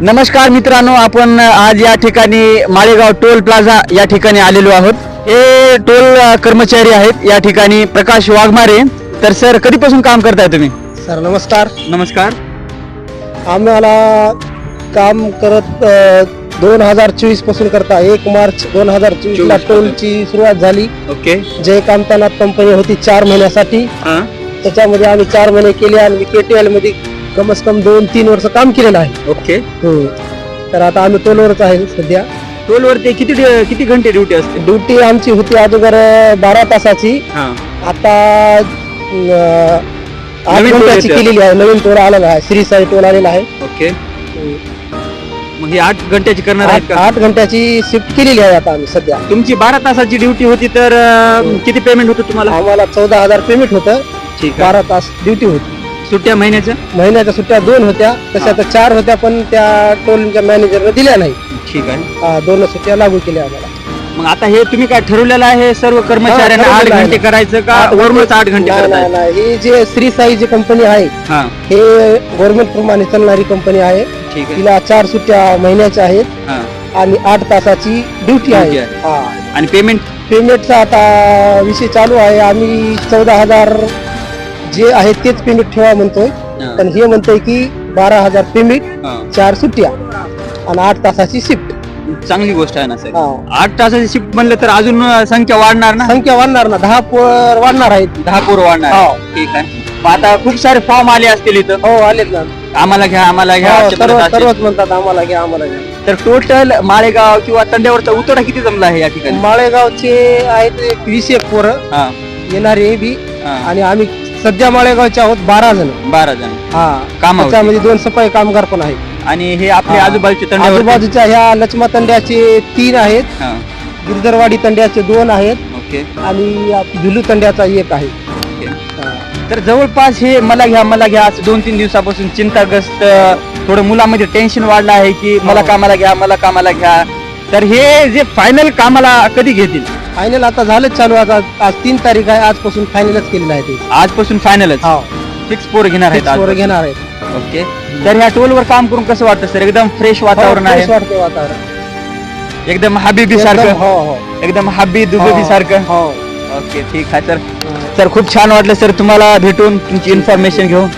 नमस्कार मित्रांनो आपण आज या ठिकाणी माळेगाव टोल प्लाझा या ठिकाणी आलेलो आहोत. हे टोल कर्मचारी आहेत या ठिकाणी प्रकाश वाघमारे. तर सर कधीपासून काम करताय तुम्ही? सर नमस्कार. नमस्कार. आम्हाला काम करत दोन हजार चोवीसपासून करता. एक मार्च दोन हजार चोवीस ला 24 टोलची सुरुवात झाली. ओके. जे कामतानाथ कंपनी होती चार महिन्यासाठी. त्याच्यामध्ये आम्ही चार महिने केले आणि केटीएलमध्ये कमस कम दोन तीन वर्ष काम केलेलं आहे. ओके. तर आता आम्ही टोलवरच आहे सध्या. टोल वरती किती डि- किती घंटे ड्युटी असते? ड्युटी आमची होती अगोदर बारा तासाची. हा. आता अं, आठ नवीन टोल घंट्याची. केलेली आहे. नवीन टोल आलेला आहे श्री साई टोल आलेला आहे. ओके. मग ही आठ घंट्याची करणार आहेत आठ का? आठ घंट्याची शिफ्ट केलेली आहे आता आम्ही सध्या. तुमची बारा तासाची ड्युटी होती तर अ, किती पेमेंट होतं तुम्हाला? आम्हाला चौदा हजार पेमेंट होतं. ठीक आहे. बारा तास ड्युटी होती. सुट्ट्या महिन्याच्या? महिन्याच्या सुट्ट्या दोन होत्या तशा तर चार होत्या पण त्या टोलच्या मॅनेजरने दिल्या नाही. ठीक आहे. हा, दोन सुट्ट्या लागू केल्या आम्हाला. मग आता हे तुम्ही काय ठरवलेलं आहे सर्व कर्मचाऱ्यांना हा, आठ ठरवलेलं घंटे. करायचं का? आठ वरूनच आठ घंटे नाही, करताय? नाही, नाही. ही जे श्री साई जी कंपनी आहे हा. हे गव्हर्नमेंट प्रमाणे चालणारी कंपनी आहे. ठीक आहे. तिला चार सुट्ट्या महिन्याच्या आहेत हा. आणि आठ तासाची ड्युटी आहे. आहे. हा. आणि पेमेंट पेमेंटचा आता विषय चालू आहे. आम्ही चौदा हजार जे आहे तेच पेमेंट ठेवा म्हणतोय. पण हे म्हणतोय की बारा हजार पेमेंट चार सुट्ट्या आणि आठ तासाची शिफ्ट. चांगली गोष्ट आहे ना सर. आठ तासाची शिफ्ट म्हणलं तर अजून संख्या वाढणार ना? संख्या वाढणार ना. दहा पोर वाढणार आहेत. दहा पोरं वाढणार हो. ठीक आहे. आता खूप सारे फॉर्म आले असतील इथं. हो आलेत ना. आम्हाला घ्या आम्हाला घ्या. हो. सर्वच म्हणतात आम्हाला घ्या आम्हाला घ्या. तर टोटल माळेगाव किंवा तंड्यावरचा उतोडा किती जमला आहे या ठिकाणी? माळेगावचे आहेत वीस एक पोरं. हा. येणारे बी. आणि आम्ही सध्या माळेगावचे आहोत बारा जण. बारा जण. हा. कामावरती. त्याच्यामध्ये दोन सफाई कामगार पण आहेत. आणि हे आपले हा. आजूबाजूचे तंड्यावर आजूबाजूच्या ह्या लक्ष्मा तंड्याचे तीन आहेत. हा. गिरदरवाडी तंड्याचे दोन आहेत. ओके. आणि झुलू तंड्याचा एक आहे. ओके. हा. तर जवळपास हे मला घ्या मला घ्या असं दोन तीन दिवसापासून चिंताग्रस्त थोडं मुलामध्ये टेन्शन वाढलं आहे की मला हो. कामाला घ्या मला कामाला घ्या. तर हे जे फायनल कामाला कधी घेतील? फायनल आता झालंच चालू. आता आज तीन तारीख आहे. आजपासून फायनलच केलेलं आहे ते. आजपासून फायनलच हा. फिक्स पोर घेणार आहेत आजपासून. घेणार आहेत. ओके तर ह्या टोलवर काम करून कसं वाटतं सर एकदम फ्रेश वातावरण हो, fresh आहे वाटते वातावरण. एकदम हबीबी एकदम- सारखं? हो हो. एकदम हबी दुबी सारखं? हो. ओके ठीक आहे तर सर खूप छान वाटलं सर तुम्हाला भेटून तुमची इन्फॉर्मेशन घेऊन.